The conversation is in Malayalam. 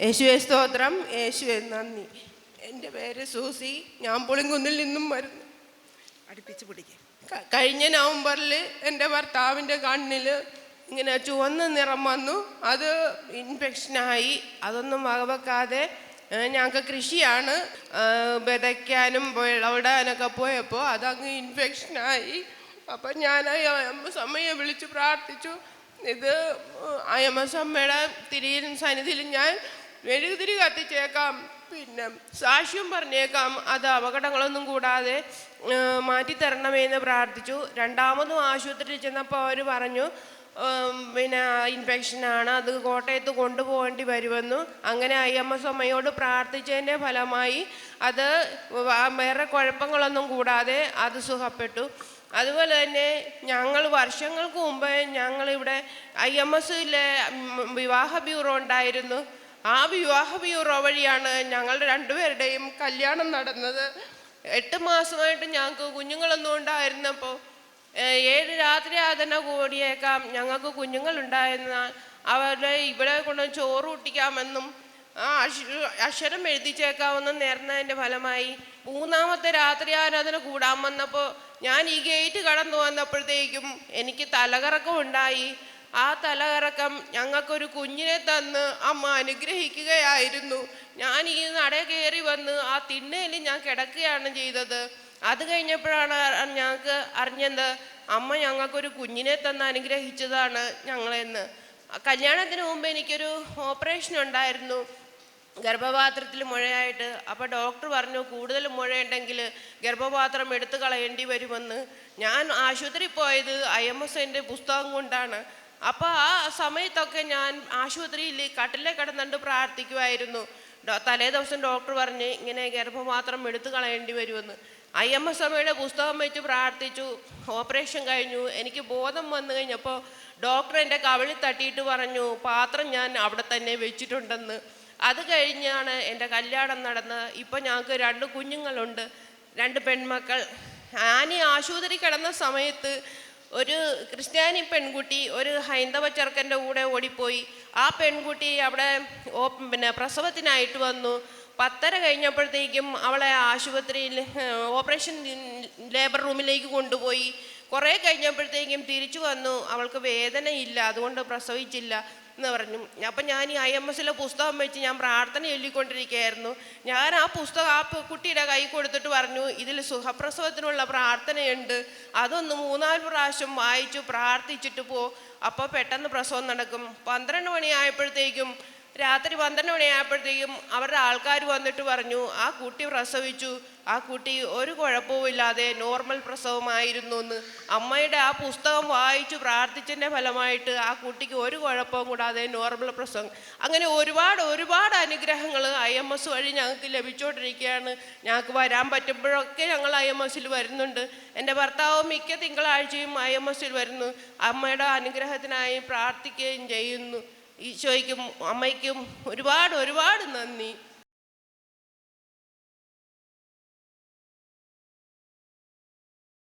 യേശുവെ സ്തോത്രം യേശുവെ നന്ദി. എന്റെ പേര് സൂസി. ഞാൻ പുളിങ്കുന്നിൽ നിന്നും വരുന്നു. അടുപ്പിച്ച് പിടിക്കുക കഴിഞ്ഞ നവംബറിൽ എന്റെ ഭർത്താവിന്റെ കണ്ണിൽ ഇങ്ങനെ ചുവന്ന നിറം വന്നു. അത് ഇൻഫെക്ഷനായി. അതൊന്നും വകവെക്കാതെ ഞങ്ങൾക്ക് കൃഷിയാണ്. വിതയ്ക്കാനും വിളവിടാനൊക്കെ പോയപ്പോൾ അതങ്ങ് ഇൻഫെക്ഷനായി. അപ്പം ഞാൻ സമയം വിളിച്ച് പ്രാർത്ഥിച്ചു. ഇത് അയ്യമ്മസമ്മയുടെ തിരിയിൽ സന്നിധിയിൽ ഞാൻ മെഴുകുതിരി കത്തിച്ചേക്കാം. പിന്നെ സാക്ഷ്യം പറഞ്ഞേക്കാം. അത് അപകടങ്ങളൊന്നും കൂടാതെ മാറ്റിത്തരണമെന്ന് പ്രാർത്ഥിച്ചു. രണ്ടാമതും ആശുപത്രിയിൽ ചെന്നപ്പോൾ അവർ പറഞ്ഞു പിന്നെ ഇൻഫെക്ഷനാണ്. അത് കോട്ടയത്ത് കൊണ്ടുപോകേണ്ടി വരുമെന്നു. അങ്ങനെ ഐ എം എസ് അമ്മയോട് പ്രാർത്ഥിച്ചതിന്റെ ഫലമായി അത് വേറെ കുഴപ്പങ്ങളൊന്നും കൂടാതെ അത് സുഖപ്പെട്ടു. അതുപോലെ തന്നെ ഞങ്ങൾ വർഷങ്ങൾക്ക് മുമ്പ് ഞങ്ങളിവിടെ ഐ എം എസിലെ വിവാഹ ബ്യൂറോ ഉണ്ടായിരുന്നു. ആ വിവാഹ ബ്യൂറോ വഴിയാണ് ഞങ്ങളുടെ രണ്ടുപേരുടെയും കല്യാണം നടന്നത്. എട്ട് മാസമായിട്ട് ഞങ്ങൾക്ക് കുഞ്ഞുങ്ങളൊന്നും ഉണ്ടായിരുന്നപ്പോൾ ഏഴ് രാത്രി ആതന കൂടിയേക്കാം ഞങ്ങൾക്ക് കുഞ്ഞുങ്ങളുണ്ടായിരുന്ന അവരെ ഇവിടെ കൊണ്ട് ചോറ് കുട്ടിക്കാമെന്നും ആ അക്ഷ- അക്ഷരം എഴുതിച്ചേക്കാമെന്ന് നേർന്നതിന്റെ ഫലമായി മൂന്നാമത്തെ രാത്രി ആരാധന കൂടാൻ വന്നപ്പോൾ ഞാൻ ഈ ഗേറ്റ് കടന്നു വന്നപ്പോഴത്തേക്കും എനിക്ക് തലകറക്കം ഉണ്ടായി ആ തലകറക്കം ഞങ്ങൾക്കൊരു കുഞ്ഞിനെ തന്ന് അമ്മ അനുഗ്രഹിക്കുകയായിരുന്നു. ഞാൻ ഈ നട കയറി വന്ന് ആ തിണ്ണയിൽ ഞാൻ കിടക്കുകയാണ് ചെയ്തത്. അത് കഴിഞ്ഞപ്പോഴാണ് ഞങ്ങൾക്ക് അറിഞ്ഞത് അമ്മ ഞങ്ങൾക്കൊരു കുഞ്ഞിനെ തന്ന് അനുഗ്രഹിച്ചതാണ് ഞങ്ങളെന്ന്. കല്യാണത്തിന് മുമ്പ് എനിക്കൊരു ഓപ്പറേഷൻ ഉണ്ടായിരുന്നു. ഗർഭപാത്രത്തിൽ മുഴയായിട്ട്. അപ്പോൾ ഡോക്ടർ പറഞ്ഞു കൂടുതൽ മുഴയുണ്ടെങ്കിൽ ഗർഭപാത്രം എടുത്തു കളയേണ്ടി വരുമെന്ന്. ഞാൻ ആശുപത്രി പോയത് ഐ എം എസ് എന്റെ പുസ്തകം കൊണ്ടാണ്. അപ്പോൾ ആ സമയത്തൊക്കെ ഞാൻ ആശുപത്രിയിൽ കട്ടിലെ കിടന്നുകൊണ്ട് പ്രാർത്ഥിക്കുമായിരുന്നു തലേ ദിവസം ഡോക്ടർ പറഞ്ഞ് ഇങ്ങനെ ഗർഭപാത്രം എടുത്തു കളയേണ്ടി വരുമെന്ന്. ഐ എം എസ് എമ്മയുടെ പുസ്തകം വെച്ച് പ്രാർത്ഥിച്ചു. ഓപ്പറേഷൻ കഴിഞ്ഞു. എനിക്ക് ബോധം വന്നു കഴിഞ്ഞപ്പോൾ ഡോക്ടർ എന്റെ കവിളിൽ തട്ടിയിട്ട് പറഞ്ഞു പാത്രം ഞാൻ അവിടെ തന്നെ വെച്ചിട്ടുണ്ടെന്ന്. അത് കഴിഞ്ഞാണ് എന്റെ കല്യാണം നടന്നത്. ഇപ്പം ഞങ്ങൾക്ക് രണ്ട് കുഞ്ഞുങ്ങളുണ്ട് രണ്ട് പെൺമക്കൾ. ആനി ആശുപത്രി കിടന്ന സമയത്ത് ഒരു ക്രിസ്ത്യാനി പെൺകുട്ടി ഒരു ഹൈന്ദവ ചെറുക്കന്റെ കൂടെ ഓടിപ്പോയി. ആ പെൺകുട്ടി അവിടെ പിന്നെ പ്രസവത്തിനായിട്ട് വന്നു. പത്തര കഴിഞ്ഞപ്പോഴത്തേക്കും അവളെ ആശുപത്രിയിൽ ഓപ്പറേഷൻ ലേബർ റൂമിലേക്ക് കൊണ്ടുപോയി. കുറേ കഴിഞ്ഞപ്പോഴത്തേക്കും തിരിച്ചു വന്നു. അവൾക്ക് വേദനയില്ല അതുകൊണ്ട് പ്രസവിച്ചില്ല. എന്ന് പറഞ്ഞു. അപ്പം ഞാൻ ഈ ഐ എം എസിലെ പുസ്തകം വെച്ച് ഞാൻ പ്രാർത്ഥന ചൊല്ലിക്കൊണ്ടിരിക്കുകയായിരുന്നു. ഞാൻ ആ പുസ്തകം ആ കുട്ടിയുടെ കൈ കൊടുത്തിട്ട് പറഞ്ഞു ഇതിൽ സുഖപ്രസവത്തിനുള്ള പ്രാർത്ഥനയുണ്ട്. അതൊന്ന് മൂന്നാൽ പ്രാവശ്യം വായിച്ചു പ്രാർത്ഥിച്ചിട്ട് പോ. അപ്പോൾ പെട്ടെന്ന് പ്രസവം നടക്കും. പന്ത്രണ്ട് മണിയായപ്പോഴത്തേക്കും രാത്രി പന്ത്രണ്ട് മണിയായപ്പോഴത്തേക്കും അവരുടെ ആൾക്കാർ വന്നിട്ട് പറഞ്ഞു ആ കുട്ടി പ്രസവിച്ചു. ആ കുട്ടി ഒരു കുഴപ്പവുമില്ലാതെ നോർമൽ പ്രസവമായിരുന്നു എന്ന്. അമ്മയുടെ ആ പുസ്തകം വായിച്ചു പ്രാർത്ഥിച്ചതിന്റെ ഫലമായിട്ട് ആ കുട്ടിക്ക് ഒരു കുഴപ്പവും കൂടാതെ നോർമൽ പ്രസവം. അങ്ങനെ ഒരുപാട് ഒരുപാട് അനുഗ്രഹങ്ങൾ ഐ എം എസ് വഴി ഞങ്ങൾക്ക് ലഭിച്ചുകൊണ്ടിരിക്കുകയാണ് ഞങ്ങൾക്ക് വരാൻ പറ്റുമ്പോഴൊക്കെ ഞങ്ങൾ ഐ എം എസിൽ വരുന്നുണ്ട്. എന്റെ ഭർത്താവ് മിക്ക തിങ്കളാഴ്ചയും ഐ എം എസിൽ വരുന്നു. അമ്മയുടെ അനുഗ്രഹത്തിനായി പ്രാർത്ഥിക്കുകയും ചെയ്യുന്നു. ഈശോയ്ക്കും അമ്മയ്ക്കും ഒരുപാട് ഒരുപാട് നന്ദി.